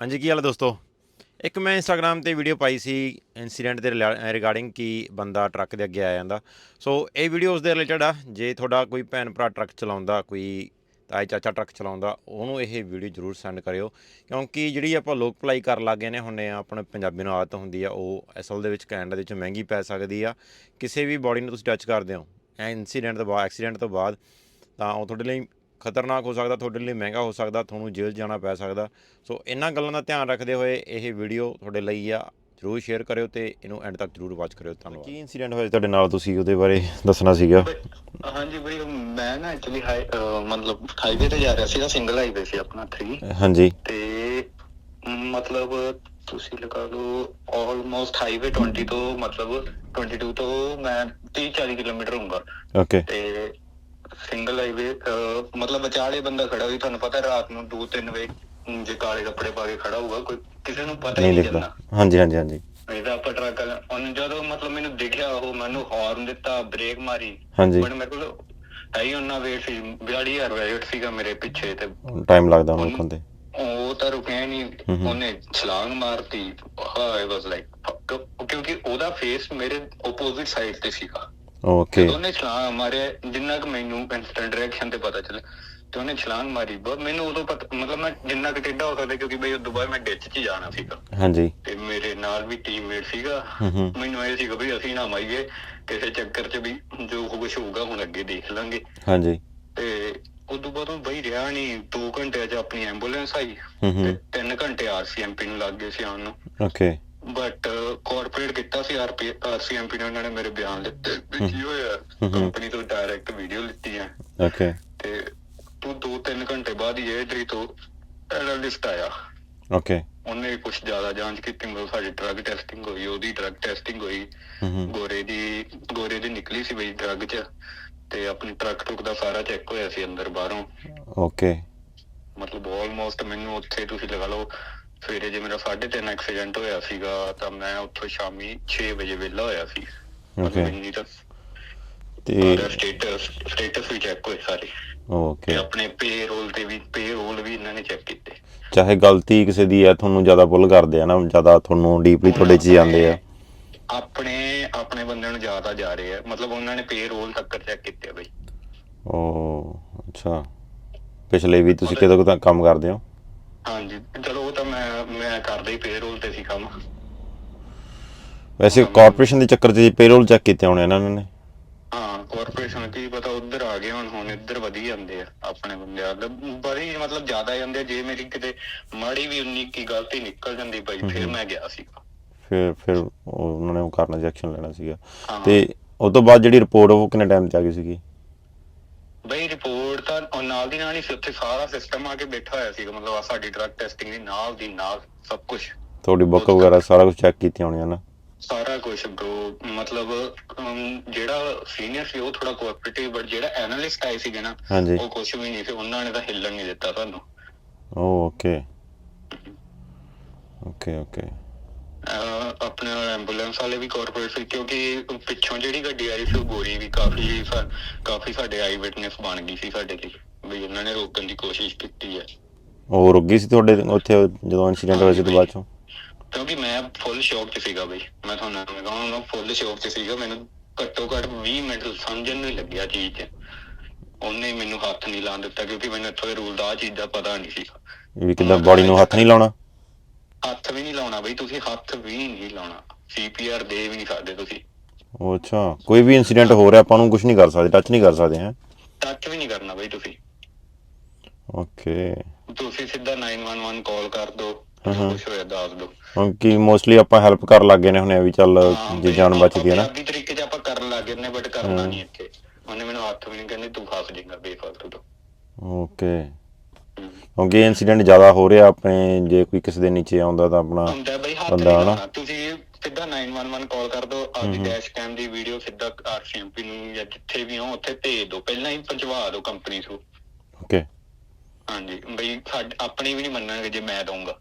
ਹਾਂਜੀ, ਕੀ ਹਾਲ ਹੈ ਦੋਸਤੋ? ਇੱਕ ਮੈਂ ਇੰਸਟਾਗ੍ਰam ਤੇ ਵੀਡੀਓ ਪਾਈ ਸੀ ਇਨਸੀਡੈਂਟ ਦੇ ਰਿਗਾਰਡਿੰਗ ਕਿ ਬੰਦਾ ਟਰੱਕ ਦੇ ਅੱਗੇ ਆ ਜਾਂਦਾ। ਸੋ ਇਹ ਵੀਡੀਓ ਉਸ ਦੇ ਰਿਲੇਟਡ ਆ। ਜੇ ਤੁਹਾਡਾ ਕੋਈ ਭੈਣ ਭਰਾ ਟਰੱਕ ਚਲਾਉਂਦਾ, ਕੋਈ ਤਾਏ ਚਾਚਾ ਟਰੱਕ ਚਲਾਉਂਦਾ, ਉਹਨੂੰ ਇਹ ਵੀਡੀਓ ਜ਼ਰੂਰ ਸੈਂਡ ਕਰਿਓ। ਕਿਉਂਕਿ ਜਿਹੜੀ ਆਪਾਂ ਲੋਕ ਭਲਾਈ ਕਰਨ ਲੱਗੇ ਨੇ ਹੁੰਨੇ ਆ ਆਪਣੇ ਪੰਜਾਬੀ ਨੂੰ ਆਦਤ ਹੁੰਦੀ ਆ, ਉਹ ਅਸਲ ਦੇ ਵਿੱਚ ਕੈਨੇਡਾ ਦੇ ਵਿੱਚ ਮਹਿੰਗੀ ਪੈ ਸਕਦੀ ਆ। ਕਿਸੇ ਵੀ ਬਾਡੀ ਨੂੰ ਤੁਸੀਂ ਟੱਚ ਕਰਦੇ ਹੋ ਐ ਇਨਸੀਡੈਂਟ ਤੋਂ ਬਾਅਦ ਐਕਸੀਡੈਂਟ ਤੋਂ ਬਾਅਦ ਤਾਂ ਉਹ ਤੁਹਾਡੇ ਲਈ ਖਤਰਨਾਕ ਹੋ ਸਕਦਾ ਤੁਹਾਡੇ ਲਈ ਮਹਿੰਗਾ ਹੋ ਸਕਦਾ ਤੁਹਾਨੂੰ ਜੇਲ੍ਹ ਜਾਣਾ ਪੈ ਸਕਦਾ। ਸੋ ਇਹਨਾਂ ਗੱਲਾਂ ਦਾ ਧਿਆਨ ਰੱਖਦੇ ਹੋਏ ਇਹ ਵੀਡੀਓ ਤੁਹਾਡੇ ਲਈ ਆ ਜਰੂਰ ਸ਼ੇਅਰ ਕਰਿਓ ਤੇ ਇਹਨੂੰ ਐਂਡ ਤੱਕ ਜਰੂਰ ਵਾਚ ਕਰਿਓ। ਧੰਨਵਾਦ। ਕੀ ਇਨਸੀਡੈਂਟ ਹੋਇਆ ਤੁਹਾਡੇ ਨਾਲ? ਤੁਸੀਂ ਉਹਦੇ ਬਾਰੇ ਦੱਸਣਾ ਸੀਗਾ। ਹਾਂਜੀ ਬਈ ਮੈਂ ਨਾ ਐਕਚੁਅਲੀ ਮਤਲਬ ਹਾਈਵੇ ਤੇ ਜਾ ਰਿਹਾ ਸੀਗਾ ਸਿੰਗਲ ਹਾਈਵੇ ਸੀ ਆਪਣਾ 3 ਹਾਂਜੀ। ਤੇ ਮਤਲਬ ਤੁਸੀਂ ਲਗਾ ਲਓ ਆਲਮੋਸਟ ਹਾਈਵੇ 20 ਤੋਂ ਮਤਲਬ 22 ਤੋਂ ਮੈਂ 30 40 ਕਿਲੋਮੀਟਰ ਹੋਊਗਾ। ਓਕੇ ਤੇ ਸਿੰਗਲ ਹਾਈਵੇ ਮਤਲਬ ਵਿਚਾਲੇ ਬੰਦਾ ਖੜਾ ਹੋਈ ਤੁਹਾਨੂੰ ਪਤਾ ਰਾਤ ਨੂੰ 2-3 ਵਜੇ ਜੇ ਕਾਲੇ ਕੱਪੜੇ ਪਾ ਕੇ ਖੜਾ ਹੋਊਗਾ ਕੋਈ ਕਿਸੇ ਨੂੰ ਪਤਾ ਨਹੀਂ ਚੱਲਣਾ। ਹਾਂਜੀ ਹਾਂਜੀ ਹਾਂਜੀ। ਇਹਦਾ ਆਪਾਂ ਟਰੱਕ ਉਹਨੇ ਜਦੋਂ ਮਤਲਬ ਮੈਨੂੰ ਦਿਖਿਆ ਉਹ ਮੈਨੂੰ ਹਾਰਨ ਦਿੱਤਾ ਬ੍ਰੇਕ ਮਾਰੀ। ਹਾਂਜੀ। ਬਟ ਮੇਰੇ ਕੋਲ ਆਈ ਉਹਨਾਂ ਵੇਟ ਸੀ 42000 ਵੇਟ ਸੀਗਾ ਮੇਰੇ ਪਿੱਛੇ ਤੇ। ਟਾਈਮ ਲੱਗਦਾ ਉਹਨੂੰ ਰੁਕਣ ਉਹ ਤਾਂ ਰੁਕਿਆ ਨਹੀਂ। ਉਹਨੇ ਛਲਾਂਗ ਮਾਰਤੀ। ਆਈ ਵਾਸ ਲਾਈਕ ਕਿਉਂਕਿ ਉਹਦਾ ਫੇਸ ਮੇਰੇ ਆਪੋਜ਼ਿਟ ਸਾਈਡ ਤੇ ਸੀਗਾ। ਓਕੇ ਉਹਨੇ ਛਲਾਂਗ ਮਾਰਿਆ ਜਿੰਨਾ ਕਿ ਮੈਨੂੰ ਇਨਸਟੈਂਟ ਰਿਐਕਸ਼ਨ ਤੇ ਪਤਾ ਚੱਲਿਆ ਤੇ ਉਹਨੇ ਛਲਾਂਗ ਮਾਰੀ। ਬਹੁਤ ਮੈਨੂੰ ਉਦੋਂ ਪਤਾ ਮਤਲਬ ਮੈਂ ਜਿੰਨਾ ਕਿ ਟੇਢਾ ਹੋ ਸਕਦਾ ਕਿਉਂਕਿ ਬਈ ਉਦੋਂ ਬਾਅਦ ਮੈਂ ਡਿੱਚ 'ਚ ਜਾਣਾ ਸੀਗਾ। ਹਾਂਜੀ। ਤੇ ਮੇਰੇ ਨਾਲ ਵੀ ਟੀਮਮੇਟ ਸੀਗਾ। ਮੈਨੂੰ ਇਹ ਸੀਗਾ ਵੀ ਅਸੀਂ ਨਾ ਮਾਈਏ ਕਿਸੇ ਚੱਕਰ 'ਚ ਵੀ ਜੋ ਕੁਝ ਹੋਊਗਾ ਹੁਣ ਅੱਗੇ ਦੇਖ ਲਾਂਗੇ। ਹਾਂਜੀ। ਤੇ ਉਦੋਂ ਬਾਅਦ ਉਹ ਬਈ ਰਿਹਾ ਨਹੀਂ 2 ਘੰਟੇ 'ਚ ਆਪਣੀ ਐਂਬੂਲੈਂਸ ਆਈ। ਤੇ ਹੂੰ। 3 ਘੰਟੇ ਆਰਸੀਐਮਪੀ ਨੂੰ ਲੱਗ ਗਏ ਸੀ ਆਉਣ ਨੂੰ। ਓਕੇ ਬਟ ਕਾਰਪੋਰੇਟ ਕੀਤਾ ਸੀ ਆਰਪੀ ਆਰਸੀਐਮਪੀ ਨੇ ਉਹਨਾਂ ਨੇ ਮੇਰੇ ਬਿਆਨ ਲਿੱਤੇ। ਵੀ ਕੀ ਹੋਇਆ। ਕੰਪਨੀ ਤੋਂ ਡਾਇਰੈਕਟ ਵੀਡੀਓ ਲਿੱਤੀ ਹੈ ਓਕੇ ਤੇ ਤੂੰ 2-3 ਘੰਟੇ ਬਾਅਦ ਹੀ ਇਹ ਤੋਂ ਐਨਾਲਿਸਟ ਆਇਆ। ਓਕੇ ਉਹਨੇ ਕੁਝ ਜ਼ਿਆਦਾ ਜਾਂਚ ਕੀਤੀ ਮਤਲਬ ਸਾਡੀ ਡਰੱਗ ਟੈਸਟਿੰਗ ਹੋਈ ਉਹਦੀ ਡਰੱਗ ਟੈਸਟਿੰਗ ਹੋਈ। ਗੋਰੇ ਦੀ ਗੋਰੇ ਦੀ ਨਿਕਲੀ ਸੀ ਬਈ ਡਰੱਗ 'ਚ ਤੇ ਆਪਣੀ ਟਰੱਕ ਟਰੁੱਕ ਦਾ ਸਾਰਾ ਚੈੱਕ ਹੋਇਆ ਸੀ ਅੰਦਰ ਬਾਹਰੋਂ। ਓਕੇ ਮਤਲਬ ਆਲਮੋਸਟ ਮੈਨੂੰ ਉੱਥੇ ਤੁਸੀਂ ਲਗਾ ਲਓ ਸਵੇਰੇ ਜੇ ਮੇਰਾ 3:30 ਐਕਸੀਡੈਂਟ ਹੋਇਆ ਸੀਗਾ ਤਾਂ ਮੈਂ ਉੱਥੋਂ ਸ਼ਾਮੀ 6 ਵਜੇ ਵਿਹਲਾ ਹੋਇਆ ਸੀ। ਓਕੇ ਇੰਨੀ ਤਾਂ ਤੇ ਸਟੇਟਸ ਸਟੇਟਸ ਵੀ ਚੈੱਕ ਹੋਏ ਸਾਰੇ। ਤੇ ਓਕੇ ਆਪਣੇ ਪੇਰੋਲ ਤੇ ਵੀ ਪੇਰੋਲ ਵੀ ਇਹਨਾਂ ਨੇ ਚੈੱਕ ਕੀਤੇ। ਚਾਹੇ ਗਲਤੀ ਕਿਸੇ ਦੀ ਹੈ ਤੁਹਾਨੂੰ ਜ਼ਿਆਦਾ ਪੁੱਲ ਕਰਦੇ ਆ ਨਾ ਜ਼ਿਆਦਾ ਤੁਹਾਨੂੰ ਡੀਪਲੀ ਤੁਹਾਡੇ 'ਚ ਜਾਂਦੇ ਆ। ਆਪਣੇ ਆਪਣੇ ਬੰਦਿਆਂ ਨੂੰ ਜ਼ਿਆਦਾ ਜਾ ਰਹੇ ਆ। ਮਤਲਬ ਉਹਨਾਂ ਨੇ ਪੇਰੋਲ ਤੱਕ ਚੈੱਕ ਕੀਤੇ ਬਈ। ਓ ਅੱਛਾ। ਪਿਛਲੇ ਵੀ ਤੁਸੀਂ ਕਿਦੋਂ ਕੁ ਤੱਕ ਕੰਮ ਕਰਦੇ ਹੋ? ਹਾਂਜੀ। ਕਰਦਾ ਹੀ ਪੇਰੋਲ ਤੇ ਸੀ ਕੰਮ। ਵੈਸੇ ਕਾਰਪੋਰੇਸ਼ਨ ਦੇ ਚੱਕਰ 'ਚ ਪੇਰੋਲ ਚੈੱਕ ਕੀਤੇ ਹੋਣੇ ਇਹਨਾਂ ਨੇ। ਹਾਂ ਕਾਰਪੋਰੇਸ਼ਨ ਕੀ ਪਤਾ ਉਧਰ ਆ ਗਏ ਹੁਣ ਹੁਣ ਇੱਧਰ ਵਧੀ ਜਾਂਦੇ ਆ ਆਪਣੇ ਬੰਦੇ ਆ। ਬੜੀ ਮਤਲਬ ਜ਼ਿਆਦਾ ਜਾਂਦੇ ਆ। ਜੇ ਮੇਰੀ ਕਿਤੇ ਮਾੜੀ ਵੀ ਉਨੀ ਕੀ ਗਲਤੀ ਨਿਕਲ ਜਾਂਦੀ ਬਾਈ ਫਿਰ ਮੈਂ ਗਿਆ ਸੀ। ਫਿਰ ਫਿਰ ਉਹ ਉਹਨਾਂ ਨੇ ਉਹ ਕਰਨਾ ਸੀ ਐਕਸ਼ਨ ਲੈਣਾ ਸੀਗਾ। ਹਾਂ। ਤੇ ਉਸ ਤੋਂ ਬਾਅਦ ਜਿਹੜੀ ਰਿਪੋਰਟ ਉਹ ਕਿੰਨੇ ਟਾਈਮ 'ਚ ਆ ਗਈ ਸੀਗੀ? ਬਈ ਰਿਪੋਰਟ ਤਾਂ ਉਹ ਨਾਲ ਦੀ ਨਾਲ ਹੀ ਉੱਥੇ ਸਾਰਾ ਸਿਸਟਮ ਆ ਕੇ ਬੈਠਾ ਹੋਇਆ ਸੀਗਾ ਮਤਲਬ ਆ ਸਾਡੀ ਡਰੱਗ ਟੈਸਟਿੰਗ ਦੀ ਨਾਲ ਦੀ ਨਾਲ ਸਭ ਕੁਝ ਤੁਹਾਡੀ ਬੁੱਕ ਵਗੈਰਾ ਸਾਰਾ ਕੁਝ ਚੈੱਕ ਕੀਤੀ ਹੋਣੀ ਹੈ ਨਾ? ਸਾਰਾ ਕੁਝ ਬ్రో ਮਤਲਬ ਜਿਹੜਾ ਸੀਨੀਅਰ ਸੀ ਉਹ ਥੋੜਾ ਕੋਆਪਰੇਟਿਵ ਬਟ ਜਿਹੜਾ ਐਨਾਲਿਸਟ ਆਏ ਸੀਗੇ ਨਾ ਉਹ ਕੁਝ ਵੀ ਨਹੀਂ ਸੀ ਉਹਨਾਂ ਨੇ ਤਾਂ ਹਿੱਲਣ ਨਹੀਂ ਦਿੱਤਾ ਓ ਓਕੇ। Okay okay. ਆਪਣੇ ਐਂਬੂਲੈਂਸ ਵਾਲੇ ਵੀ ਕਾਰਪੋਰੇਟ ਸੀ ਕਿਉਂਕਿ ਪਿੱਛੋਂ ਜਿਹੜੀ ਗੱਡੀ ਆਈ ਸੀ ਉਹ ਗੋਰੀ ਵੀ ਕਾਫੀ ਕਾਫੀ ਸਾਡੇ ਆਈ ਵਿਟਨੈਸ ਬਣ ਗਈ ਸੀ ਸਾਡੇ ਲਈ ਵੀ ਉਹਨਾਂ ਨੇ ਰੋਕਣ ਦੀ ਕੋਸ਼ਿਸ਼ ਕੀਤੀ ਹੈ। ਉਹ ਰੁਕ ਗਈ ਸੀ ਤੁਹਾਡੇ ਉੱਥੇ ਜਦੋਂ ਇਨਸੀਡੈਂਟ ਹੋਇਆ ਸੀ ਤੋਂ ਬਾਅਦ ਚੋਂ? ਕਿਉਂਕਿ ਮੈਂ ਫੁੱਲ ਸ਼ੌਕ 'ਚ ਸੀਗਾ ਬਈ ਮੈਂ ਤੁਹਾਨੂੰ ਐਵੇਂ ਕਹਾਂਗਾ ਫੁੱਲ ਸ਼ੌਕ 'ਚ ਸੀਗਾ ਮੈਨੂੰ ਘੱਟੋ ਘੱਟ 20 ਮਿੰਟ ਸਮਝਣ ਨੂੰ ਲੱਗਿਆ ਚੀਜ਼ 'ਚ। ਉਹਨੇ ਮੈਨੂੰ ਹੱਥ ਨਹੀਂ ਲਾਉਣ ਦਿੱਤਾ ਕਿਉਂਕਿ ਮੈਨੂੰ ਇੱਥੋਂ ਦੇ ਰੂਲ ਦਾ ਆ ਚੀਜ਼ ਦਾ ਪਤਾ ਨਹੀਂ ਸੀ। ਵੀ ਕਿਦਾਂ ਬਾਡੀ ਨੂੰ ਹੱਥ ਨਹੀਂ ਲਾਉਣਾ? ਹੱਥ ਵੀ ਨਹੀਂ ਲਾਉਣਾ ਬਈ ਤੁਸੀਂ ਹੱਥ ਵੀ ਨਹੀਂ ਲਾਉਣਾ। ਸੀਪੀਆਰ ਦੇ ਵੀ ਨਹੀਂ ਸਕਦੇ ਤੁਸੀਂ। ਉਹ ਅੱਛਾ ਕੋਈ ਵੀ ਇਨਸੀਡੈਂਟ ਹੋ ਰਿਹਾ ਆਪਾਂ ਨੂੰ ਕੁਝ ਨਹੀਂ ਕਰ ਸਕਦੇ ਟੱਚ ਨਹੀਂ ਕਰ ਸਕਦੇ ਹੈ? ਟੱਚ ਵੀ ਨਹੀਂ ਕਰਨਾ ਬਈ ਤੁਸੀਂ। ਓਕੇ। ਤੁਸੀਂ ਸਿੱਧਾ 911 ਕਾਲ ਕਰ ਦਿਓ। ਕੁਛ ਹੋਇਆ ਦੱਸ ਦਿਓ ਹੁਣ ਕੀ ਮੋਸਟਲੀ ਆਪਾਂ ਹੈਲਪ ਕਰਨ ਲੱਗ ਨੇ ਹੁਣੇ ਵੀ ਚੱਲ ਜੇ ਜਾਨ ਬਚਦੀ ਹੈ ਨਾ। ਪੰਜਾਬੀ ਤਰੀਕੇ 'ਚ ਆਪਾਂ ਕਰਨ ਲੱਗ ਨੇ ਬਟ ਕਰਨਾ। ਨਹੀਂ ਇੱਥੇ। ਉਹਨੇ ਮੈਨੂੰ ਹੱਥ ਵੀ ਨਹੀਂ ਕਹਿੰਦੇ ਤੂੰ ਫਸ ਜਾਏਗਾ ਬੇਫਾਲਤੂ ਤੋਂ। ਓਕੇ। ਕਿਉਂਕਿ ਇਨਸੀਡੈਂਟ ਜ਼ਿਆਦਾ ਹੋ ਰਿਹਾ ਆਪਣੇ ਜੇ ਕੋਈ ਕਿਸੇ ਦੇ ਨੀਚੇ ਆਉਂਦਾ ਤਾਂ ਆਪਣਾ ਹੁੰਦਾ ਬਈ ਹੱਥ ਬੰਦਾ ਹਨਾ। ਤੁਸੀਂ ਸਿੱਧਾ 911 ਕਾਲ ਕਰ ਦਿਓ ਆਪਦੀ। ਡੈਸ਼ ਕੈਮ ਦੀ ਵੀਡੀਓ ਸਿੱਧਾ ਆਰਸੀਐਮਪੀ ਨੂੰ ਜਾਂ ਜਿੱਥੇ ਵੀ ਹੋ ਉੱਥੇ ਭੇਜ ਦਿਓ। ਪਹਿਲਾਂ ਹੀ ਪਹੁੰਚਵਾ ਦਿਓ ਕੰਪਨੀ ਤੋਂ ਓਕੇ ਹਾਂਜੀ ਬਈ ਸਾਡ ਆਪਣੀ ਵੀ ਨਹੀਂ ਮੰਨਣਗੇ ਜੇ ਮੈਂ ਦਊਂਗਾ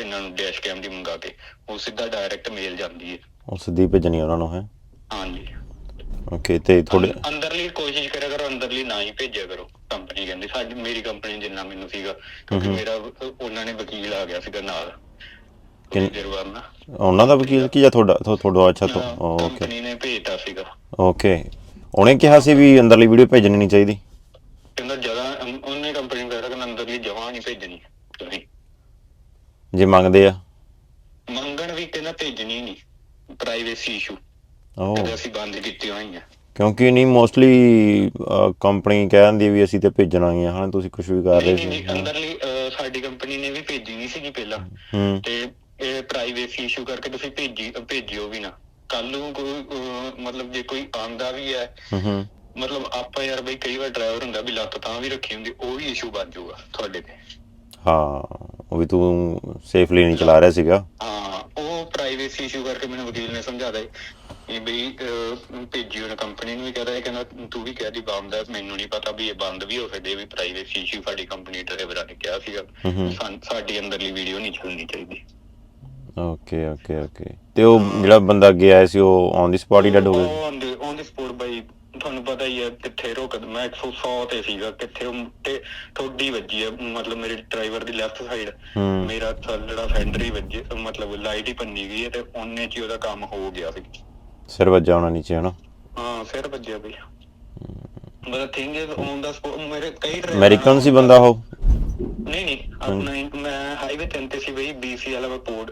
ਇਹਨਾਂ ਨੂੰ ਡੈਸ਼ ਕੈਮ ਦੀ ਮੰਗਾ ਕੇ। ਉਹ ਸਿੱਧਾ ਡਾਇਰੈਕਟ ਮੇਲ ਜਾਂਦੀ ਹੈ। ਉਹ ਸਿੱਧੀ ਭੇਜਣੀ ਉਹਨਾਂ ਨੂੰ ਹੈ? ਹਾਂਜੀ। ਓਕੇ ਤੇ ਅੰ- ਅੰਦਰਲੀ ਕੋਸ਼ਿਸ਼ ਕਰਿਆ ਕਰੋ ਅੰਦਰਲੀ ਨਾ ਹੀ ਭੇਜਿਆ ਕਰੋ। ਕੰਪਨੀ ਕਹਿੰਦੀ ਸਾਡੀ ਮੇਰੀ ਕੰਪਨੀ ਜਿੰਨਾ ਮੈਨੂੰ ਸੀਗਾ ਕਿਉਂਕਿ। ਮੇਰਾ ਉਹਨਾਂ ਨੇ ਵਕੀਲ ਆ ਗਿਆ ਸੀਗਾ ਨਾਲ। ਕਿੰਨ- ਦੇਰ ਬਾਅਦ ਨਾ। ਉਹਨਾਂ ਦਾ ਵਕੀਲ ਕੀ ਜਾਂ ਤੁਹਾਡਾ ਤੁਹਾ- ਤੁਹਾਡਾ ਅੱਛਾ ਤੋਂ? ਓਕੇ। ਕੰਪਨੀ ਨੇ ਭੇਜਤਾ ਸੀਗਾ। ਓਕੇ। ਉਹਨੇ ਕਿਹਾ ਸੀ ਵੀ ਅੰਦਰਲੀ ਵੀਡੀਓ ਭੇਜਣੀ ਨਹੀਂ ਚਾਹੀਦੀ? ਕਹਿੰਦਾ ਅਮ, ਉਹਨੇ ਕੰਪਨੀ ਨੂੰ ਕਹਿ ਕਿ ਅੰਦਰਲੀ ਜਗ੍ਹਾ ਨਹੀਂ ਭੇਜਣੀ ਤੁਸੀਂ। ਜੇ ਮੰਗਦੇ ਆ? ਮੰਗਣ ਵੀ ਕਹਿੰਦਾ ਭੇਜਣੀ ਨਹੀਂ ਪ੍ਰਾਈਵੇਸੀ ਇਸ਼ੂ ਉਹ ਅਸੀਂ ਬੰਦ ਕੀਤੀ ਹੋਈਆਂ। ਕਿਉਂਕਿ ਨਹੀਂ ਮੋਸਟਲੀ ਕੰਪਨੀ ਕਹਿ ਦਿੰਦੀ ਵੀ ਅਸੀਂ ਤੇ ਭੇਜਣਾ ਹੀ ਆ। ਹਾਂ ਤੁਸੀਂ ਕੁਝ ਵੀ ਕਰ ਰਹੇ ਸੀ। ਅੰਦਰਲੀ ਸਾਡੀ ਕੰਪਨੀ ਨੇ ਵੀ ਭੇਜੀ ਨਹੀਂ ਸੀਗੀ ਪਹਿਲਾਂ। ਤੇ ਇਹ ਪ੍ਰਾਈਵੇਸੀ ਇਸ਼ੂ ਕਰਕੇ ਤੁਸੀਂ ਭੇਜੀ ਭੇਜਿਓ ਵੀ ਨਾ। ਕੱਲ ਨੂੰ ਕੋਈ ਮਤਲਬ ਜੇ ਕੋਈ ਆਂਦਾ ਵੀ ਹੈ ਹੂੰ ਹੂੰ। ਮਤਲਬ ਆਪਾਂ ਯਾਰ ਬਈ ਕਈ ਵਾਰ ਡਰਾਈਵਰ ਹੁੰਦਾ ਵੀ ਲੱਤ ਤਾਂ ਵੀ ਰੱਖੀ ਹੁੰਦੀ ਉਹ ਵੀ ਇਸ਼ੂ ਬਣ ਜਾਊਗਾ ਤੁਹਾਡੇ ਤੇ। ਹਾਂ ਉਹ ਵੀ ਤੂੰ ਸੇਫਲੀ ਨਹੀਂ ਚਲਾ ਰਿਹਾ ਸੀਗਾ। ਹਾਂ ਉਹ ਪ੍ਰਾਈਵੇਸੀ ਇਸ਼ੂ ਕਰਕੇ ਮੈਨੂੰ ਵਕੀਲ ਨੇ ਸਮਝਾਦਾ ਇਹ ਬਈ ਭੇਜੀ ਉਹਨੇ ਕੰਪਨੀ ਨੂੰ ਵੀ ਕਹਦਾ ਇਹ ਕਹਿੰਦਾ ਤੂੰ ਵੀ ਕਹਿ ਦੀ ਬੰਦ ਹੈ ਮੈਨੂੰ ਨਹੀਂ ਪਤਾ ਵੀ ਇਹ ਬੰਦ ਵੀ ਹੋ ਸਕਦੇ ਵੀ ਪ੍ਰਾਈਵੇਸੀ ਇਸ਼ੂ ਸਾਡੀ ਕੰਪਨੀ ਡਰਾਈਵਰਾਂ ਨੇ ਕਿਹਾ ਸੀਗਾ। ਸਾਡੀ ਅੰਦਰਲੀ ਵੀਡੀਓ ਨਹੀਂ ਚੱਲਣੀ ਚਾਹੀਦੀ। Okay okay okay. ਤੇ ਉਹ ਜਿਹੜਾ ਬੰਦਾ ਅੱਗੇ ਆਇਆ ਸੀ ਉਹ ਔਨ ਦੀ ਸਪੌਟ ਹੀ ਡੈਡ ਹੋ ਗਿਆ on the- on the spot ਬਾਈ ਤੁਹਾਨੂੰ ਪਤਾ ਹੀ ਹੈ ਕਿੱਥੇ ਰੋਕ ਮੈਂ 100 ਤੇ ਸੀਗਾ ਕਿੱਥੇ ਤੇ ਠੋਡੀ ਵੱਜੀ ਹੈ ਮਤਲਬ ਮੇਰੇ ਡਰਾਈਵਰ ਦੀ ਲੈਫਟ ਸਾਈਡ ਮੇਰਾ ਥੱਲੜਾ ਫੈਂਡਰ ਹੀ ਵੱਜੇ ਮਤਲਬ ਲਾਈਟ ਹੀ ਪੰਨੀ ਗਈ ਹੈ ਤੇ ਉਹਨੇ ਚ ਉਹਦਾ ਕੰਮ ਹੋ ਗਿਆ ਸੀ। ਸਿਰ ਵੱਜਾ ਹੋਣਾ ਨੀਚੇ ਹਨਾ? ਹਾਂ ਸਿਰ ਵੱਜਿਆ ਬਈ। ਮਤਲਬ ਥਿੰਗ ਇਜ਼ ਔਨ ਦਾ ਮੇਰੇ ਕਈ ਅਮਰੀਕਨ ਸੀ ਬੰਦਾ ਉਹ? ਨਹੀਂ ਨਹੀਂ ਆਪਣਾ ਮੈਂ ਹਾਈਵੇ 3 ਤੇ ਸੀ ਬਈ ਬੀਸੀ ਵਾਲਾ ਪੋਰਟ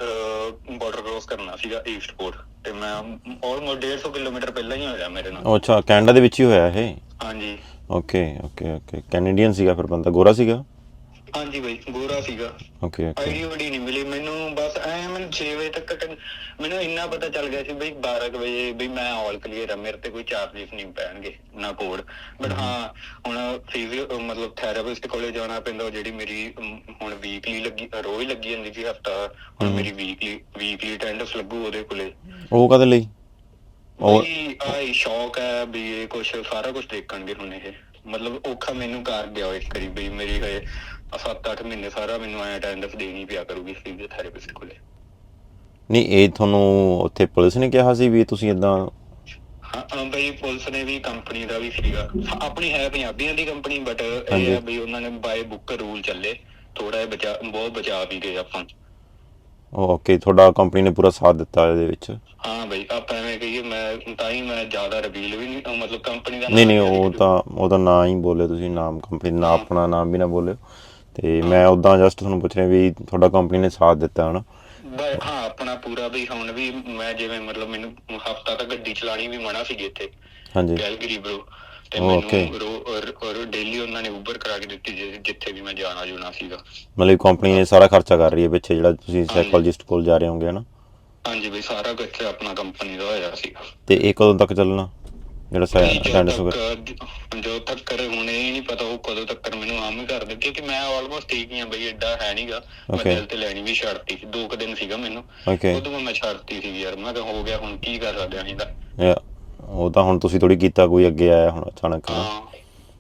ਬਾਰਡਰ ਕ੍ਰੋਸ ਕਰਨਾ ਸੀਗਾ ਈਸਟ ਪੋਰਟ ਤੇ ਮੈਂ ਆਲਮੋਸਟ 150 ਕਿਲੋਮੀਟਰ ਪਹਿਲਾਂ ਹੀ ਹੋਇਆ ਮੇਰੇ ਨਾਲ। ਅੱਛਾ ਕੈਨੇਡਾ ਦੇ ਵਿੱਚ ਹੀ ਹੋਇਆ ਇਹ? ਹਾਂਜੀ। ਓਕੇ ਓਕੇ ਓਕੇ ਕੈਨੇਡੀਅਨ ਸੀਗਾ ਫਿਰ ਬੰਦਾ ਗੋਰਾ ਸੀਗਾ? ਹਾਂਜੀ ਬਈ ਗੋਰਾ ਸੀਗਾ। ਓਕੇ ਆਈਡੀ ਵੜੀ ਨਹੀਂ ਮਿਲੀ ਮੈਨੂੰ ਬਸ ਐ ਮੈਨੂੰ 6 ਵਜੇ ਤੱਕ ਟੰ- ਮੈਨੂੰ ਇੰਨਾ ਪਤਾ ਚੱਲ ਗਿਆ ਸੀ ਬਈ 12 ਕੁ ਵਜੇ ਬਈ ਮੈਂ ਆਲ ਕਲੀਅਰ ਆ ਮੇਰੇ ਤੇ ਕੋਈ ਚਾਰजेस ਨਹੀਂ ਪੈਣਗੇ ਨਾ ਕੋਡ ਬਟ ਹਾਂ ਹੁਣ ਫਿਜ਼ੀਓ ਮਤਲਬ ਥੈਰੇਪਿਸਟ ਕੋਲੇ ਜਾਣਾ ਪੈਂਦਾ ਉਹ ਜਿਹੜੀ ਮੇਰੀ ਅਮ, ਹੁਣ ਵੀਕਲੀ ਲੱਗੀ ਰੋਜ਼ ਲੱਗੀ ਜਾਂਦੀ ਸੀ ਹਫਤਾ ਹੁਣ ਮੇਰੀ ਵੀਕਲੀ ਵੀਕਲੀ ਅਟੈਂਡੈਂਸ ਲੱਗੂ ਉਹਦੇ ਕੋਲੇ। ਉਹ ਕਦੇ ਲਈ? ਉਹ ਬਈ ਆਈ ਸ਼ੌਕ ਹੈ ਵੀ ਇਹ ਕੁਛ ਸਾਰਾ ਕੁਝ ਦੇਖਣਗੇ ਹੁਣ ਇਹ। ਮਤਲਬ ਔਖਾ ਮੈਨੂੰ ਕਰ ਗਿਆ ਇਸ ਕਰੀ ਬਈ ਮੇਰੀ ਹਏ 7-8 ਮਹੀਨੇ ਸਾਰਾ ਮੈਨੂੰ ਐ ਅਟੈਂਡੈਂਸ ਦੇਣੀ ਪਿਆ ਕਰੂਗੀ ਫਿਜ਼ੀਓਥੈਰੇਪਿਸਟ ਕੋਲੇ। ਨਹੀਂ ਇਹ ਤੁਹਾਨੂੰ ਉੱਥੇ ਪੁਲਿਸ ਨੇ ਕਿਹਾ ਸੀ ਵੀ ਤੁਸੀਂ ਇਦਾਂ ਹਾਂ ਹਾਂ ਬਈ ਪੁਲਿਸ ਨੇ ਵੀ ਕੰਪਨੀ ਦਾ ਵੀ ਸੀਗਾ। ਹਾਂ, ਆਪਣੀ ਹੈ ਪੰਜਾਬੀਆਂ ਦੀ ਕੰਪਨੀ ਬਟ ਇਹ। ਹੈ ਬਈ ਉਹਨਾਂ ਨੇ ਬਾਏ ਬੁੱਕ ਰੂਲ ਚੱਲੇ। ਥੋੜਾ ਜਿਹਾ ਬਚਾ ਬਹੁਤ ਬਚਾ ਵੀ ਗਏ ਆਪਾਂ। ਓਕੇ ਤੁਹਾਡਾ ਕੰਪਨੀ ਨੇ ਪੂਰਾ ਸਾਥ ਦਿੱਤਾ ਇਹਦੇ ਵਿੱਚ। ਹਾਂ ਬਈ ਆਪਾਂ ਐਵੇਂ ਕਹੀਏ ਮੈਂ ਤਾਂ ਹੀ ਮੈਂ ਜ਼ਿਆਦਾ ਰਿਵੀਲ ਵੀ ਨਹੀਂ ਮਤਲਬ ਕੰਪਨੀ ਦਾ ਨਹੀਂ ਨਹੀਂ ਉਹ ਤਾਂ ਉਹਦਾ ਨਾਂ ਹੀ ਬੋਲੇ ਤੁਸੀਂ ਨਾਮ ਕੰਪਨੀ ਦਾ ਆਪਣਾ ਨਾਮ ਵੀ ਨਾ ਬੋਲਿਓ। ਤੇ ਮੈਂ ਉਦਾਂ ਜਸਟ ਤੁਹਾਨੂੰ ਪੁੱਛ ਰਿਹਾ ਵੀ ਤੁਹਾਡਾ ਕੰਪਨੀ ਨੇ ਸਾਥ ਦਿੱਤਾ ਹਨਾ? ਹਾਂ ਆਪਣਾ ਪੂਰਾ ਵੀ ਹੁਣ ਵੀ ਮੈਂ ਜਿਵੇਂ ਮਤਲਬ ਮੈਨੂੰ ਹਫਤਾ ਤੱਕ ਗੱਡੀ ਚਲਾਣੀ ਵੀ ਮਨਾ ਸੀਗੀ ਇੱਥੇ। ਹਾਂਜੀ। ਕੈਲਗਰੀ ਬ్రో ਤੇ Okay. ਮੈਨੂੰ ਰੋ ਡੇਲੀ ਉਹਨਾਂ ਨੇ ਉਬਰ ਕਰਾ ਕੇ ਦਿੱਤੀ ਜਿ- ਜਿੱਥੇ ਵੀ ਮੈਂ ਜਾਣਾ ਜੁਣਾ ਸੀਗਾ। ਮਤਲਬ ਕੰਪਨੀ ਨੇ ਸਾਰਾ ਖਰਚਾ ਕਰ ਰਹੀ ਹੈ ਪਿੱਛੇ ਜਿਹੜਾ ਤੁਸੀਂ ਸਾਈਕੋਲੋਜਿਸਟ ਕੋਲ ਜਾ ਰਹੇ ਹੋਗੇ ਹਨਾ? ਹਾਂਜੀ ਬਈ ਸਾਰਾ ਕੁਝ ਆਪਣਾ ਕੰਪਨੀ ਦਾ ਹੋਇਆ ਸੀਗਾ। ਤੇ ਇਹ ਕਦੋਂ ਤੱਕ ਚੱਲਣਾ? ਜਿਹੜਾ ਅਟੈਂਡੈਂਸ ਤੱਕ ਜੋ ਤੱਕ ਹੁਣ ਇਹ ਨਹੀਂ ਪਤਾ ਉਹ ਕਦੋਂ ਤੱਕ ਮੈਨੂੰ ਆਮ ਹੀ ਕਰ ਦਿੱਤੀ ਕਿ ਮੈਂ ਆਲਮੋਸਟ ਠੀਕ ਹੀ ਆ ਬਈ ਐਡਾ ਹੈ ਨਹੀਂਗਾ ਮੈਂ Okay. ਦਿਲ ਤੇ ਲੈਣੀ ਵੀ ਛੱਡਤੀ ਸੀ। ਦੋ ਕੁ ਦਿਨ ਸੀਗਾ ਮੈਨੂੰ। ਓਕੇ ਉਦੋਂ ਮੈਂ ਛੱਡਤੀ ਸੀ ਯਾਰ। ਮੈਂ ਕਿਹਾ ਹੋ ਗਿਆ ਹੁਣ ਕੀ ਕਰ ਸਕਦੇ ਆਂ ਇਹਦਾ ਉਹ ਤਾਂ ਹੁਣ ਤੁਸੀਂ ਥੋੜੀ ਕੀਤਾ ਕੋਈ ਅੱਗੇ ਆਇਆ ਹੁਣ ਅਚਾਨਕ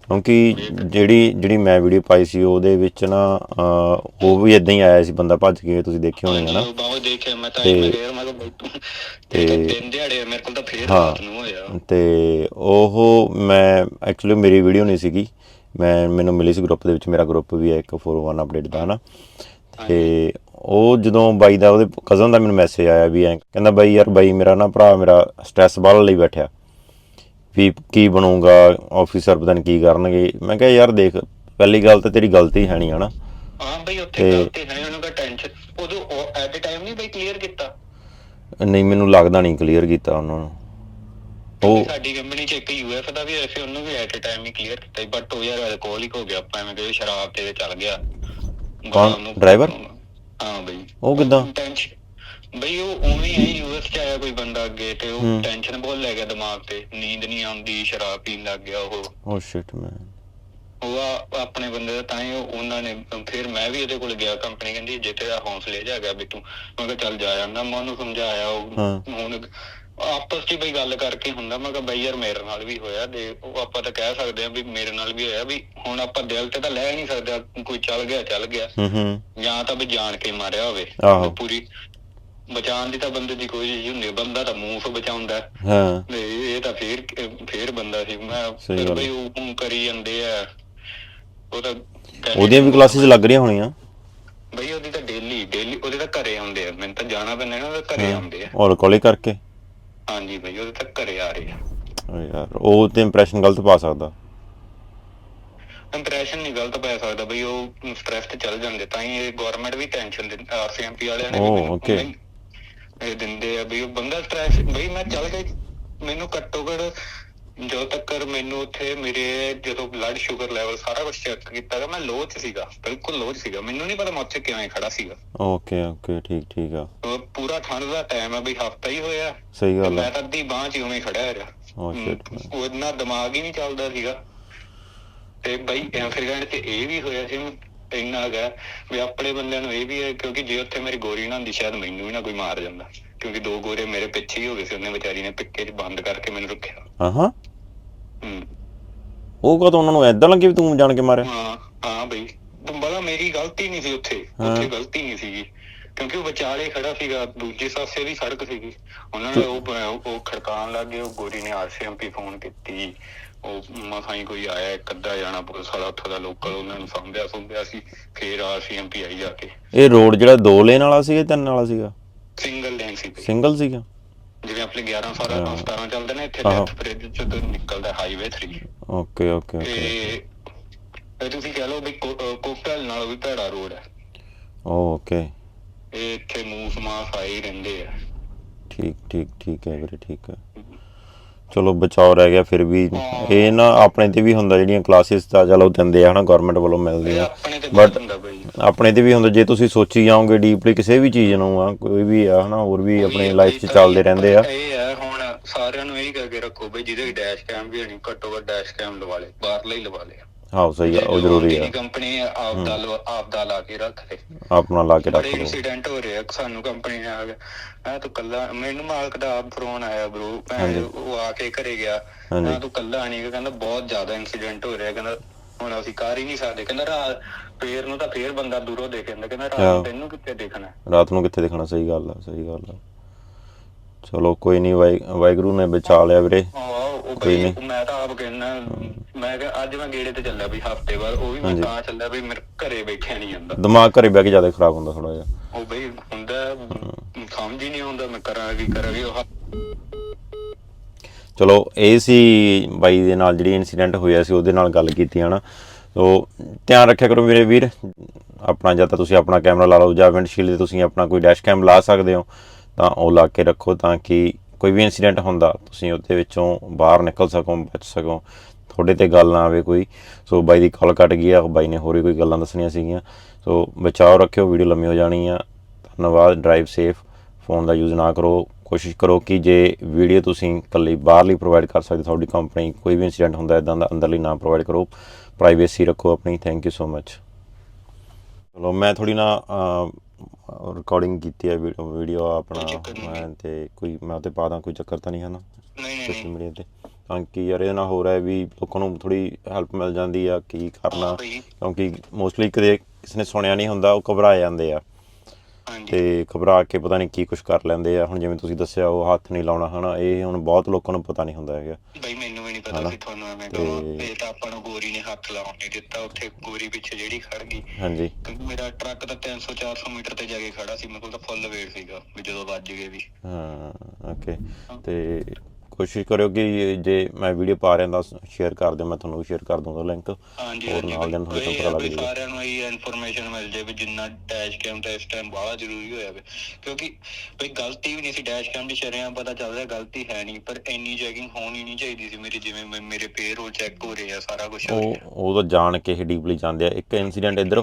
ਕਿਉਂਕਿ ਜਿਹੜੀ ਜਿਹੜੀ ਮੈਂ ਵੀਡੀਓ ਪਾਈ ਸੀ ਉਹਦੇ ਵਿੱਚ ਨਾ ਅਹ, ਉਹ ਵੀ ਇਦਾਂ ਹੀ ਆਇਆ ਸੀ ਬੰਦਾ ਭੱਜ ਕੇ ਤੁਸੀਂ ਦੇਖੇ ਹੋਣੇ ਹਨਾ? ਹਾਂਜੀ, ਉਹ ਬਾਹਰ ਦੇਖਿਆ ਮੈਂ ਤਾਂ ਤੇ- ਮੈਂ ਤੂੰ ਤੇ ਦਿਨ ਦਿਹਾੜੇ ਮੇਰੇ ਕੋਲ ਤਾਂ ਫੇਰ ਹਾਂ। ਰਾਤ ਨੂੰ ਹੋਇਆ। ਤੇ ਉਹ ਮੈਂ ਐਕਚੁਅਲੀ ਮੇਰੀ ਵੀਡੀਓ ਨਹੀਂ ਸੀਗੀ। ਮੈਂ ਮੈਨੂੰ ਮਿਲੀ ਸੀ ਗਰੁੱਪ ਦੇ ਵਿੱਚ ਮੇਰਾ ਗਰੁੱਪ ਵੀ ਹੈ ਇੱਕ 41 ਅਪਡੇਟ ਦਾ ਹਨਾ? ਤੇ ਉਹ ਜਦੋਂ ਬਾਈ ਦਾ ਉਹਦੇ ਕਜ਼ਨ ਦਾ ਮੈਨੂੰ ਮੈਸੇਜ ਆਇਆ ਵੀ ਐਂ ਕਹਿੰਦਾ ਬਾਈ ਯਾਰ ਬਾਈ ਮੇਰਾ ਨਾ ਭਰਾ ਮੇਰਾ ਸਟ੍ਰੈਸ ਬਾਲ ਲਈ ਬੈਠਿਆ। ਵੀ ਕੀ ਬਣੂਗਾ ਆਫੀਸਰ ਪਤਾ ਨਹੀਂ ਕੀ ਕਰਨਗੇ। ਮੈਂ ਕਿਹਾ ਯਾਰ ਦੇਖ ਪਹਿਲੀ ਗੱਲ ਤਾਂ ਤੇਰੀ ਗਲਤੀ ਹੈ ਨਹੀਂ ਹਨਾ? ਹਾਂ ਬਈ ਉੱਥੇ ਗਲਤੀ ਹੈ ਉਹਨੂੰ ਕਾ ਟੈਨਸ਼ਨ ਉਦੋਂ ਐਟ ਅ ਟਾਈਮ ਨਹੀਂ ਬਈ ਕਲੀਅਰ ਕੀਤਾ? ਨਹੀਂ ਮੈਨੂੰ ਲੱਗਦਾ ਨਹੀਂ ਕਲੀਅਰ ਕੀਤਾ ਉਹਨਾਂ ਨੂੰ। ਉਹ ਸਾਡੀ ਕੰਪਨੀ ਚ ਇੱਕ ਯੂਐਫ ਦਾ ਵੀ ਹੋਇਆ ਸੀ ਉਹਨੂੰ ਵੀ ਐਟ ਅ ਟਾਈਮ ਹੀ ਕਲੀਅਰ ਕੀਤਾ ਬਟ ਉਹ ਯਾਰ ਅਲਕੋਹਲਿਕ ਹੋ ਗਿਆ ਆਪਾਂ ਐਵੇਂ ਕਹੇ ਸ਼ਰਾਬ ਤੇ ਚੱਲ ਗਿਆ। ਕੌਣ? driver? ਹਾਂ ਬਈ ਉਹ ਕਿੱਦਾਂ? ਟੈਨਸ਼ਨ ਬਈ ਉਹ ਉਵੇਂ ਹੀ ਯੂਐਸ ਚ ਆਇਆ ਕੋਈ ਬੰਦਾ ਅੱਗੇ ਤੇ ਉਹ। ਟੈਨਸ਼ਨ ਬਹੁਤ ਲੈ ਗਿਆ ਦਿਮਾਗ ਤੇ ਨੀਂਦ ਨਹੀਂ ਆਉਂਦੀ ਸ਼ਰਾਬ ਪੀਣ ਲੱਗ ਗਿਆ ਉਹ ਓ ਸ਼ਿਟ ਮੈਨ ਉਹ ਆਪਣੇ ਬੰਦੇ ਦਾ ਤਾਂ ਹੀ ਉਹ- ਉਹਨਾਂ ਨੇ ਫਿਰ ਮੈਂ ਵੀ ਉਹਦੇ ਕੋਲ ਗਿਆ ਕੰਪਨੀ ਕਹਿੰਦੀ ਜੇ ਤੇਰਾ ਹੌਸਲੇ ਜਾ ਗਿਆ ਵੀ ਤੂੰ ਮੈਂ ਕਿਹਾ ਚੱਲ ਜਾ ਜਾਂਦਾ ਮੈਂ ਉਹਨੂੰ ਸਮਝਾਇਆ ਉਹ। ਹੁਣ ਆਪਸ 'ਚ ਬਈ ਗੱਲ ਕਰਕੇ ਹੁੰਦਾ ਮੈਂ ਕਿਹਾ ਬਈ ਯਾਰ ਮੇਰੇ ਨਾਲ ਵੀ ਹੋਇਆ ਤੇ ਉਹ ਆਪਾਂ ਤਾਂ ਕਹਿ ਸਕਦੇ ਆ ਵੀ ਮੇਰੇ ਨਾਲ ਵੀ ਹੋਇਆ ਵੀ ਹੁਣ ਆਪਾਂ ਦਿਲ ਤੇ ਤਾਂ ਲੈ ਨਹੀਂ ਸਕਦੇ ਕੋਈ ਚੱਲ ਗਿਆ ਚੱਲ ਗਿਆ। ਹੂੰ ਹੂੰ। ਜਾਂ ਤਾਂ ਵੀ ਜਾਣ ਕੇ ਮਾਰਿਆ ਹੋਵੇ। ਪੂਰੀ ਬਚਾਉਣ ਦੀ ਤਾਂ ਬੰਦੇ ਦੀ ਕੋਈ ਚੀਜ਼ ਹੁੰਦੀ ਬੰਦਾ ਤਾਂ ਮੂੰਹ ਤੋਂ ਬਚਾਉਂਦਾ। ਹੈ। ਤੇ ਇਹ ਤਾਂ ਫੇਰ ਫੇਰ ਬੰਦਾ ਸੀ। ਮੈਂ ਫਿਰ। ਬਈ ਉਹ ਕਰੀ ਜਾਂਦੇ ਆ। ਉਹ ਤਾਂ ਉਹਦੀਆਂ ਵੀ ਕਲਾਸਿਸ ਲੱਗ ਰਹੀਆਂ ਹੋਣੀਆਂ। ਬਈ ਉਹਦੀ ਤਾਂ ਡੇਲੀ ਡੇਲੀ ਉਹਦੇ ਤਾਂ ਘਰੇ ਆਉਂਦੇ ਆ। ਮੈਨੂੰ ਤਾਂ ਜਾਣਾ ਪੈਂਦਾ ਨਾ ਘਰੇ ਆਉਂਦੇ ਆ। ਔਰ ਕਾਲੇ ਕਰਕੇ। ਹਾਂਜੀ ਬਈ ਉਹਦੇ ਤਾਂ ਘਰੇ ਆ ਰਹੇ ਆ ਓ ਯਾਰ ਉਹ ਤੇ ਇੰਪ੍ਰੈਸ਼ਨ ਗਲਤ ਪਾ ਸਕਦਾ ਇੰਪ੍ਰੈਸ਼ਨ ਨਹੀਂ ਗਲਤ ਪੈ ਸਕਦਾ ਬਈ ਉਹ ਸਟ੍ਰੈਸ ਤੇ ਚੱਲ ਜਾਂਦੇ ਤਾਂ ਹੀ ਇਹ ਗਵਰਨਮੈਂਟ ਵੀ ਟੈਨਸ਼ਨ ਦਿੰਦੀ ਆਰਸੀਐਮਪੀ ਵਾਲਿਆਂ ਨੇ ਵੀ ਓ, ਮੈਨੂੰ- okay. ਮੈਨੂੰ ਇਹ ਦਿੰਦੇ ਆ ਬਈ ਉਹ ਬੰਦਾ ਸਟ੍ਰੈਸ ਬਈ ਮੈਂ ਚੱਲ ਗਿਆ ਮੈਨੂੰ ਘੱਟੋ ਘੱਟ ਜਦੋਂ ਤੱਕ ਮੈਨੂੰ ਉੱਥੇ ਮੇਰੇ ਜਦੋਂ ਬਲੱਡ ਸ਼ੂਗਰ ਲੈਵਲ ਸਾਰਾ ਕੁਝ ਚੈੱਕ ਕੀਤਾ ਗਿਆ ਮੈਂ ਲੋਅ 'ਚ ਸੀਗਾ ਬਿਲਕੁਲ ਲੋਅ 'ਚ ਸੀਗਾ। ਮੈਨੂੰ ਨਹੀਂ ਪਤਾ ਮੈਂ ਉੱਥੇ ਕਿਵੇਂ ਖੜਾ ਸੀਗਾ। ਓਕੇ ਓਕੇ ਠੀਕ ਠੀਕ ਆ। ਪੂਰਾ ਠੰਡ ਦਾ ਟਾਈਮ ਹੈ ਬਈ ਹਫਤਾ ਹੀ ਹੋਇਆ। ਸਹੀ ਤੇ ਗੱਲ ਮੈਂ ਆ ਤਾਂ ਅੱਧੀ ਬਾਂਹ 'ਚ ਉਵੇਂ ਖੜਿਆ ਰਿਹਾ। ਓ ਸ਼ਿਟ ਉਹ ਇੰਨਾ ਦਿਮਾਗ ਹੀ ਨਹੀਂ ਚੱਲਦਾ ਸੀਗਾ। ਤੇ ਬਈ ਐਫਰੀਕੈਂਡ ਚ ਇਹ ਵੀ ਹੋਇਆ ਸੀ ਇੰਨਾ ਹੈਗਾ ਵੀ ਆਪਣੇ ਬੰਦਿਆਂ ਨੂੰ ਇਹ ਵੀ ਹੈ ਕਿਉਂਕਿ ਜੇ ਉੱਥੇ ਮੇਰੀ ਗੋਰੀ ਨਾ ਹੁੰਦੀ ਸ਼ਾਇਦ ਮੈਨੂੰ ਵੀ ਨਾ ਕੋਈ ਮਾਰ ਜਾਂਦਾ। ਕਿਉਂਕਿ ਦੋ ਗੋਰੇ ਮੇਰੇ ਪਿੱਛੇ ਹੀ ਹੋ ਗਏ ਸੀ ਉਹਨੇ ਵਿਚਾਰੀ ਨੇ ਪਿੱਕੇ 'ਚ ਬੰਦ ਕਰਕੇ ਮੈਨੂੰ ਰੱਖਿਆ। ਹਾਂ ਹਾਂ ਹਮ, ਉਹ ਕਦੋਂ ਉਹਨਾਂ ਨੂੰ ਐਦਾਂ ਲੱਗੇ ਵੀ ਤੂੰ ਜਾਣ ਕੇ ਮਾਰਿਆ? ਹਾਂ ਹਾਂ ਬਈ। ਬੜਾ ਮੇਰੀ ਗਲਤੀ ਨਹੀਂ ਸੀ ਉੱਥੇ। ਉੱਥੇ ਗਲਤੀ ਨਹੀਂ ਸੀਗੀ। ਕਿਉਂਕਿ ਉਹ ਵਿਚਾਲੇ ਖੜਾ ਸੀਗਾ ਦੂਜੇ ਪਾਸੇ ਵੀ ਸੜਕ ਸੀਗੀ। ਉਹਨਾਂ ਨੇ ਉਹ ਉਹ ਖੜਕਾਉਣ ਲੱਗੇ ਉਹ ਗੋਰੀ ਨੇ ਆਰਸੀਐਮਪੀ ਫੋਨ ਕੀਤੀ। ਉਹ ਮਸਾਂ ਹੀ ਕੋਈ ਆਇਆ ਇੱਕ ਅੱਧਾ ਜਾਣਾ ਪੁਲਿਸ ਵਾਲਾ ਉੱਥੋਂ ਦਾ ਲੋਕਲ ਉਹਨਾਂ ਨੂੰ ਸੰਭਿਆ ਸੁੰਭਿਆ ਸੀ ਫੇਰ ਆਰਸੀਐਮਪੀ ਆਈ ਜਾ ਕੇ। ਇਹ ਰੋਡ ਜਿਹੜਾ ਦੋ ਲੇਨ ਵਾਲਾ ਸੀਗਾ ਜਾਂ ਤਿੰਨ ਵਾਲਾ ਸੀਗਾ? ਸਿੰਗਲ ਲੇਨ ਸੀ। ਸਿੰਗਲ ਸੀਗਾ? ਜਿਵੇਂ ਆਪਣੇ 11 ਸਾਰਾ ਹਾਂ। 17 ਚੱਲਦੇ ਨੇ ਇੱਥੇ। ਲੈਫਟ ਬ੍ਰਿਜ ਤੋਂ ਨਿਕਲਦਾ ਹਾਈਵੇ 3 ਓਕੇ ਓਕੇ ਓਕੇ ਤੇ ਤੁਸੀਂ ਕਹਿ ਲਓ ਵੀ ਕੋਕਟੇਲ ਨਾਲੋਂ ਵੀ ਭੈੜਾ ਰੋਡ ਹੈ। ਓਕੇ। ਇੱਥੇ ਮੂਸ ਮਾਸ ਰਹਿੰਦੇ ਆ। ਠੀਕ ਠੀਕ ਠੀਕ ਹੈ ਵੀਰੇ ਠੀਕ ਹੈ। ਚਲੋ ਬਚਾਓ ਰਹਿ ਗਿਆ ਫਿਰ ਵੀ। ਇਹ ਨਾ ਆਪਣੇ ਤੇ ਵੀ ਹੁੰਦਾ ਜਿਹੜੀਆਂ ਕਲਾਸਿਸ ਤਾਂ ਚਲੋ ਦਿੰਦੇ ਆ ਹਨਾ ਗਵਰਨਮੈਂਟ ਵੱਲੋਂ ਬਹੁਤ ਹੁੰਦਾ ਬਈ। ਆਪਣੇ ਤੇ ਵੀ ਹੁੰਦਾ ਜੇ ਤੁਸੀਂ ਸੋਚੀ ਜਾਓਗੇ ਡੀਪਲੀ ਕਿਸੇ ਵੀ ਚੀਜ਼ ਨੂੰ ਆ ਕੋਈ ਵੀ ਆ ਹਨਾ ਹੋਰ ਵੀ ਆਪਣੀ ਲਾਈਫ 'ਚ ਚੱਲਦੇ ਰਹਿੰਦੇ ਆ। ਇਹ ਹੈ ਹੁਣ ਸਾਰਿਆਂ ਨੂੰ ਇਹ ਕਰਕੇ ਰੱਖੋ ਬਈ ਜਿਹਦੇ ਡੈਸ਼ ਕੈਮ ਵੀ ਨਹੀਂ ਘੱਟੋ ਘੱਟ ਡੈਸ਼ ਕੈਮ ਲਵਾ ਲੇ ਬਾਹਰਲਾ ਹੀ ਲਵਾ ਲੇ ਹਾਂ ਸਹੀ ਆ ਉਹ ਜ਼ਰੂਰੀ ਆ। ਕੰਪਨੀ ਆਪ ਦਾ ਲਵਾ- ਆਪ ਦਾ ਲਾ ਕੇ ਰੱਖ ਲੈ ਆਪਣਾ ਲਾ ਕੇ ਰੱਖ ਬੜੇ ਲਓ। ਇਨਸੀਡੈਂਟ ਹੋ ਰਹੇ ਆ ਸਾਨੂੰ ਕੰਪਨੀ ਆ ਗਿਆ ਮੈਂ ਤੂੰ ਕੱਲਾ ਮੈਨੂੰ ਮਾਲਕ ਦਾ ਆਪ ਫੋਨ ਆਇਆ ਬ్రో। ਉਹ ਆ ਕੇ ਘਰੇ ਗਿਆ। ਹਾਂਜੀ। ਮੈਂ ਤੂੰ ਕੱਲਾ ਨਹੀਂ ਕਹਿੰਦਾ ਬਹੁਤ ਜ਼ਿਆਦਾ ਇਨਸੀਡੈਂਟ ਹੋ ਰਿਹਾ। ਕਹਿੰਦਾ ਹੁਣ ਅਸੀਂ ਕਰ ਹੀ ਨਹੀਂ ਸਕਦੇ। ਕਹਿੰਦਾ ਰਾਤ ਫੇਰ ਨੂੰ ਤਾਂ ਫੇਰ ਬੰਦਾ ਦੂਰੋਂ ਦੇਖ ਜਾਂਦਾ। ਕਹਿੰਦਾ ਰਾਤ। ਨੂੰ ਤੈਨੂੰ ਕਿੱਥੇ ਦੇਖਣਾ? ਰਾਤ ਨੂੰ ਕਿੱਥੇ ਦੇਖਣਾ? ਸਹੀ ਗੱਲ ਆ ਸਹੀ ਗੱਲ ਆ। ਚਲੋ ਕੋਈ ਨਹੀਂ ਵਾਈ ਵਾਹਿਗੁਰੂ ਨੇ ਬਚਾ ਲਿਆ ਵੀਰੇ। ਆਹ ਉਹ ਕੋਈ ਬਈ। ਮੈਂ ਤਾਂ ਆਪ ਕਹਿੰਦਾ ਮੈਂ ਕਿਹਾ ਅੱਜ ਮੈਂ ਗੇੜੇ ਤੇ ਚੱਲਿਆ ਵੀ ਹਫ਼ਤੇ ਬਾਅਦ ਉਹ ਵੀ ਮੈਂ ਹਾਂਜੀ। ਤਾਂ ਚੱਲਿਆ ਵੀ ਮੇਰੇ ਘਰੇ ਬੈਠਿਆ ਨਹੀਂ ਜਾਂਦਾ ਦਿਮਾਗ ਘਰੇ ਬਹਿ ਕੇ ਜ਼ਿਆਦਾ ਖਰਾਬ ਹੁੰਦਾ ਥੋੜਾ ਜਿਹਾ ਉਹ ਬਈ ਹੁੰਦਾ ਸਮਝ ਹੀ ਨਹੀਂ ਆਉਂਦਾ ਮੈਂ ਕਰਾਂ ਕੀ ਕਰਾਂ ਕੀ ਉਹ ਚਲੋ ਇਹ ਸੀ ਬਾਈ ਦੇ ਨਾਲ ਜਿਹੜੀ ਇਨਸੀਡੈਂਟ ਹੋਇਆ ਸੀ ਉਹਦੇ ਨਾਲ ਗੱਲ ਕੀਤੀ ਹਨਾ ਸੋ ਧਿਆਨ ਰੱਖਿਆ ਕਰੋ ਮੇਰੇ ਵੀਰ ਆਪਣਾ ਜਾਂ ਤਾਂ ਤੁਸੀਂ ਆਪਣਾ ਕੈਮਰਾ ਲਾ ਲਓ ਜਾਂ ਵਿੰਡਸ਼ੀਲਡ ਤੇ ਤੁਸੀਂ ਆਪਣਾ ਕੋਈ ਡੈਸ਼ ਕੈਮ ਲਾ ਸਕਦੇ ਹੋ ਤਾਂ ਉਹ ਲਾ ਕੇ ਰੱਖੋ ਤਾਂ ਕਿ ਕੋਈ ਵੀ ਇਨਸੀਡੈਂਟ ਹੁੰਦਾ, ਤੁਸੀਂ ਉਹਦੇ ਵਿੱਚੋਂ ਬਾਹਰ ਨਿਕਲ ਸਕੋ, ਬਚ ਸਕੋ। ਤੁਹਾਡੇ ਤੇ ਗੱਲ ਨਾ ਆਵੇ ਕੋਈ। ਸੋ ਬਾਈ ਦੀ ਕਾਲ ਕੱਟ ਗਈ ਆ, ਬਾਈ ਨੇ ਹੋਰ ਵੀ ਕੋਈ ਗੱਲਾਂ ਦੱਸਣੀਆਂ ਸੀਗੀਆਂ। ਸੋ ਬਚਾਓ ਰੱਖਿਓ ਵੀਡੀਓ ਲੰਮੀ ਹੋ ਜਾਣੀ ਆ। ਧੰਨਵਾਦ ਡਰਾਈਵ ਸੇਫ ਫੋਨ ਦਾ ਯੂਜ਼ ਨਾ ਕਰੋ। ਕੋਸ਼ਿਸ਼ ਕਰੋ ਕਿ ਜੇ ਵੀਡੀਓ ਤੁਸੀਂ ਇਕੱਲੀ ਬਾਹਰਲੀ ਪ੍ਰੋਵਾਈਡ ਕਰ ਸਕਦੇ, ਤੁਹਾਡੀ ਕੰਪਨੀ ਕੋਈ ਵੀ ਇਨਸੀਡੈਂਟ ਹੁੰਦਾ ਇਦਾਂ ਦਾ ਅੰਦਰਲੀ ਨਾ ਪ੍ਰੋਵਾਈਡ ਕਰੋ। ਪ੍ਰਾਈਵੇਸੀ ਰੱਖੋ ਆਪਣੀ। ਥੈਂਕ ਯੂ ਸੋ ਮਚ ਚਲੋ, ਮੈਂ ਥੋੜੀ ਨਾ ਰਿਕਾਰਡਿੰਗ ਕੀਤੀ ਹੈ ਵੀਡੀਓ ਆਪਣਾ। ਮੈਂ ਤੇ ਕੋਈ ਮੈਂ ਉੱਤੇ ਪਾ ਦਾਂ ਕੋਈ ਚੱਕਰ ਤਾਂ ਨਹੀਂ ਹੈ ਨਾ ਨਹੀਂ ਨਹੀਂ ਸੋਸ਼ਲ ਨਹੀਂ। ਮੀਡੀਆ ਤੇ। ਤਾਂ ਕਿ ਯਾਰ ਇਹਦੇ ਨਾਲ ਹੋ ਰਿਹਾ ਹੈ ਵੀ ਲੋਕਾਂ ਨੂੰ ਥੋੜੀ ਹੈਲਪ ਮਿਲ ਜਾਂਦੀ ਆ ਕੀ ਕਰਨਾ। ਕਿਉਂਕਿ ਮੋਸਟਲੀ ਕਦੇ ਕਿਸੇ ਨੇ ਸੁਣਿਆ ਨਹੀਂ ਹੁੰਦਾ ਉਹ ਘਬਰਾ ਜਾਂਦੇ ਆ। ਤੇ ਘਬਰਾ ਕੇ ਪਤਾ ਨਹੀਂ ਕੀ ਕੁਝ ਕਰ ਲੈਂਦੇ ਆ। ਹੁਣ ਜਿਵੇਂ ਤੁਸੀਂ ਦੱਸਿਆ ਉਹ ਹੱਥ ਨਹੀਂ ਲਾਉਣਾ ਹਨਾ? ਇਹ ਹੁਣ ਬਹੁਤ ਲੋਕਾਂ ਨੂੰ ਪਤਾ ਨਹੀਂ ਹੁੰਦਾ ਹੈਗਾ। ਬਈ ਮੈਨੂੰ ਵੀ ਨਹੀਂ? ਪਤਾ ਸੀ ਤੁਹਾਨੂੰ ਐਵੇਂ ਕਹਾਂ ਇਹ ਤਾਂ ਆਪਾਂ ਨੂੰ ਗੋਰੀ ਨੇ ਹੱਥ ਲਾਉਣ ਨਹੀਂ ਦਿੱਤਾ। ਉੱਥੇ ਗੋਰੀ ਪਿੱਛੇ ਜਿਹੜੀ ਖੜ ਗਈ। ਹਾਂਜੀ। ਕਿਉਂਕਿ ਮੇਰਾ ਟਰੱਕ ਤਾਂ 300 400 ਮੀਟਰ ਤੇ ਜਾ ਕੇ ਖੜਾ ਸੀ। ਮੇਰੇ ਕੋਲ ਤਾਂ ਫੁੱਲ ਵੇਟ ਸੀਗਾ ਵੀ ਜਦੋਂ ਵੱਜ ਗਏ ਵੀ। ਹਾਂ ਓਕੇ ਤੇ ਕੋਸ਼ਿਸ਼ ਕਰਿਓ ਕਿ ਜੇ ਮੈਂ ਵੀਡੀਓ ਪਾ ਰਿਹਾ ਤਾਂ ਸ਼ੇਅਰ ਕਰ ਦਿਓ ਮੈਂ ਤੁਹਾਨੂੰ ਸ਼ੇਅਰ ਕਰ ਦੂੰਗਾ ਲਿੰਕ ਹਾਂਜੀ ਹੋਰ ਨਾਲ ਦਿਨ ਤੁਹਾਨੂੰ ਪਤਾ ਲੱਗ ਜਾਊਗਾ। ਸਾਰਿਆਂ ਨੂੰ ਇਹ ਇਨਫੋਰਮੇਸ਼ਨ ਮਿਲ ਜੇ ਵੀ ਜਿੰਨਾ ਡੈਸ਼ ਕੈਮ ਤਾਂ ਇਸ ਟਾਈਮ ਬਾਹਲਾ ਜ਼ਰੂਰੀ ਹੋਇਆ ਵੇ। ਕਿਉਂਕਿ ਬਈ ਗਲਤੀ ਵੀ ਨਹੀਂ ਸੀ ਡੈਸ਼ ਕੈਮ ਦੀ ਸ਼ਰਿਆਂ ਪਤਾ ਚੱਲ ਰਿਹਾ ਗਲਤੀ ਹੈ ਨਹੀਂ ਪਰ ਇੰਨੀ ਚੈਕਿੰਗ ਹੋਣੀ ਨਹੀਂ ਚਾਹੀਦੀ ਸੀ ਮੇਰੀ ਜਿਵੇਂ ਮੇਰੇ ਪੇਰੋਲ ਚੈੱਕ ਹੋ ਰਹੇ ਆ ਸਾਰਾ ਕੁਝ ਉਹ ਉਹ ਤਾਂ ਜਾਣ ਕੇ ਹੀ ਡੀਪਲੀ ਜਾਂਦੇ ਆ। ਇੱਕ ਇਨਸੀਡੈਂਟ ਇੱਧਰ